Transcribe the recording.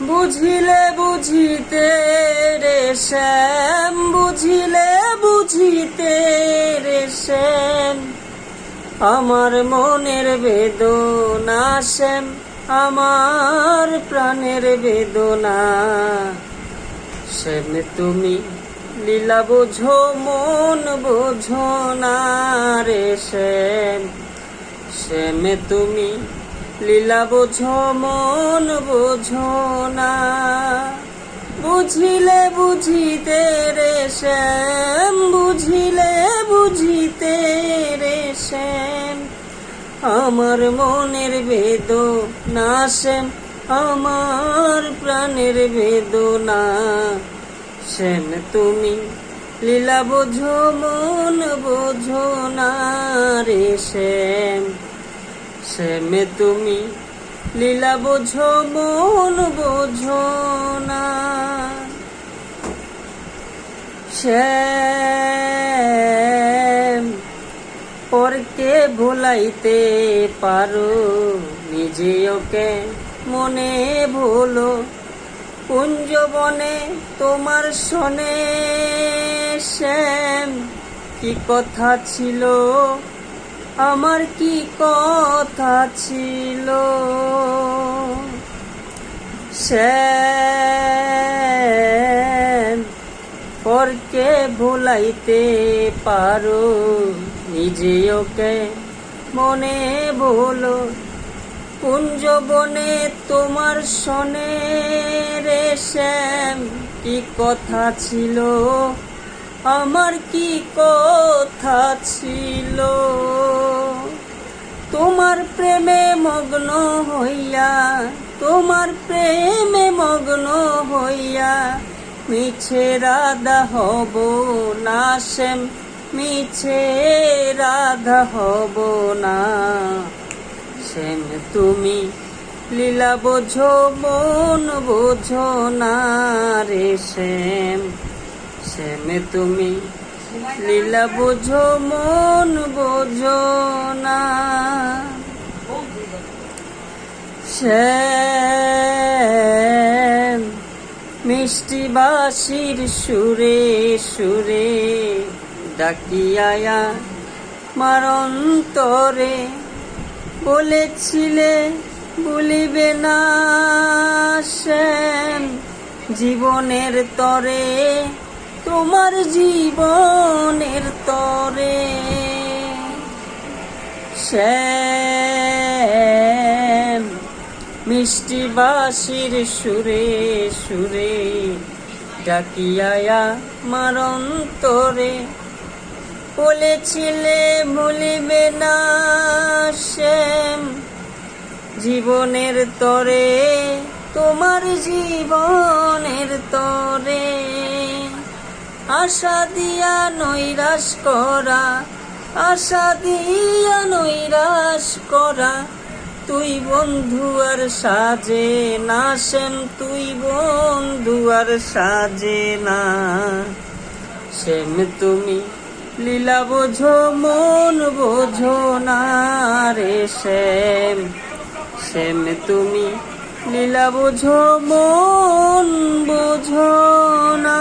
বুঝিলে বুঝিতে রে শ্যাম, বুঝিলে বুঝিতে রে শ্যাম। আমার মনের বেদনা শ্যাম, আমার প্রাণের বেদনা। শ্যাম, তুমি লীলা বোঝো, মন বোঝো না রে শ্যাম। শ্যাম, তুমি লীলা বোঝো, মন বোঝো না। বুঝিলে বুঝিতে রে শ্যাম, বুঝিলে বুঝিতে রে শ্যাম। আমার মনের বেদ না শ্যাম, আমার প্রাণের বেদনা শ্যাম। তুমি লীলা বোঝো, মন বোঝো না রে শ্যাম। শ্যাম তুমি লীলা বোঝো, মন বোঝো না। শ্যাম পরকে ভুলাইতে পারো নিজে ওকে মনে ভুলো। কুঞ্জবনে তোমার শোনে শ্যাম কি কথা ছিল, আমার কি কথা ছিল। শ্যাম পরকে ভুলাইতে পারো নিজে ওকে মনে ভুলো কুঞ্জবনে তোমার শোনে রে শ্যাম, কি কথা ছিল? আমার কি কথা ছিল? মগ্ন হইয়া, তোমার প্রেমে মগ্ন হইয়া, মিছে রাধা হব না শ্যাম, মিছে রাধা হব না শ্যাম, তুমি লীলা বোঝো, মন বোঝো না রে শ্যাম শ্যাম, তুমি লীলা বোঝো, মন শ্যাম মিষ্টি বাসির সুরে সুরে ডাকিয়ায়া মারন্তরে বলেছিলে বলিবে না শ্যাম জীবনের তরে, তোমার জীবনের তরে। শ্যাম মিষ্টি বাসির সুরে সুরে ডাকিয়ায়া মারন্তরে। বলেছিলে ভুলিবে না শ্যাম, জীবনের তরে, তোমার জীবনের তরে। আশা দিয়া নৈরাশ করা, আশা দিয়া নৈরাশ করা তুই বন্ধু আর সাজে না শ্যাম তুই বন্ধু আর সাজে না। শ্যাম তুমি লীলা বোঝো, মন বোঝো না রে শ্যাম শ্যাম তুমি লীলা বোঝো, মন বোঝো না।